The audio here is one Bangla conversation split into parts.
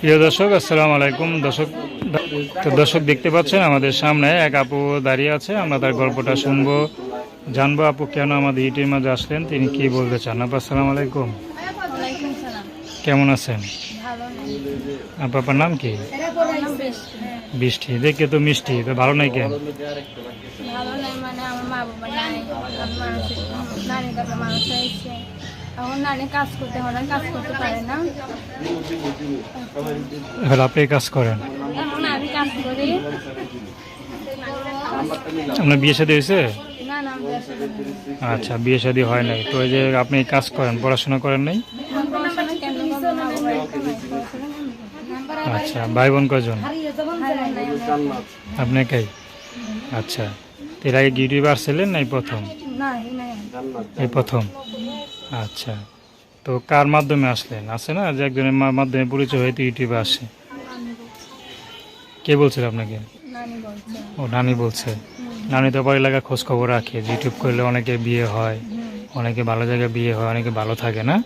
প্রিয় দর্শক আসসালামু আলাইকুম। দর্শক তো দর্শক দেখতে পাচ্ছেন আমাদের সামনে এক আপু দাঁড়িয়ে আছে। আমরা তার গল্পটা শুনব জানব আপু কেন আমাদের ইউটিউবের মাঝে আসলেন তিনি কি বলতে চান? আপু আসসালামু আলাইকুম। কেমন আছেন? আপনার নাম কি? বৃষ্টি। বৃষ্টি দেখে তো মিষ্টি তো ভালো নাই কেন? ভালো নেই মানে আমার মা বাবা নাই এখন নানি কাজ করতে হয় কাজ করতে পারে না। এবার আপনি কাজ করেন। এখন আমি কাজ করি। আপনার বিয়ে শাদী হয়েছে। আচ্ছা বিয়ে শাদী হয় নাই। তো এই যে আপনি কাজ করেন পড়াশোনা করেন নাই? আচ্ছা ভাই বোন কজন। আপনি একাই? আচ্ছা এর আগে ইউটিউবে আসছিলেন নাই প্রথম? এই প্রথম? আচ্ছা। তো কার মাধ্যমে আসলেন? আছে না যে একজনের মাধ্যমে পরিচয় হয়তো ইউটিউবে আসে? কে বলছিল আপনাকে? ও নানি বলছে। নানি তো পরে লাগা খোঁজ খবর রাখে ইউটিউব করলে অনেকে বিয়ে হয়, অনেকে ভালো জায়গায় বিয়ে হয়, অনেকে ভালো থাকে না?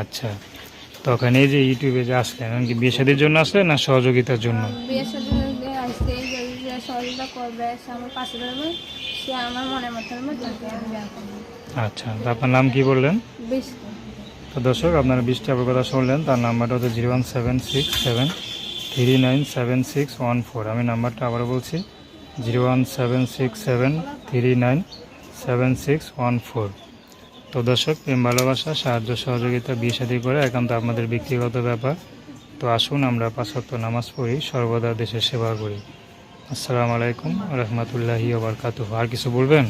আচ্ছা। তখন এই যে ইউটিউবে যে আসলেন কি বিয়ে শাদির জন্য আসলেন না সহযোগিতার জন্য? বিয়ের সাথে যে আসছে যদি যে সহযোগিতা করবে আমার পাশে দাঁড়াবে সে আমার মনের আচ্ছা তো আপনার নাম কি বললেন? তো দর্শক আপনারা বৃষ্টি আপনার কথা শুনলেন তার নাম্বারটা হচ্ছে zero one seven six seven three nine seven six one four. আমি নাম্বারটা আবার বলছি zero one seven six seven three nine seven six one four. তো দর্শক প্রেম ভালোবাসা সাহায্য সহযোগিতা বিয়ে শাদী করে একান্ত আপনাদের ব্যক্তিগত ব্যাপার। তো আসুন আমরা পাঁচত্ব নামাজ পড়ি সর্বদা দেশের সেবা করি। আসসালামু আলাইকুম রহমতুল্লাহি ওবরকাতু আর কিছু বলবেন।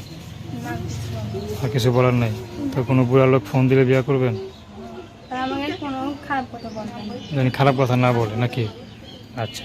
আর কিছু বলার নেই? তো কোনো বুড়া লোক ফোন দিলে বিয়ে করবেন? জানি খারাপ কথা না বলে নাকি? আচ্ছা।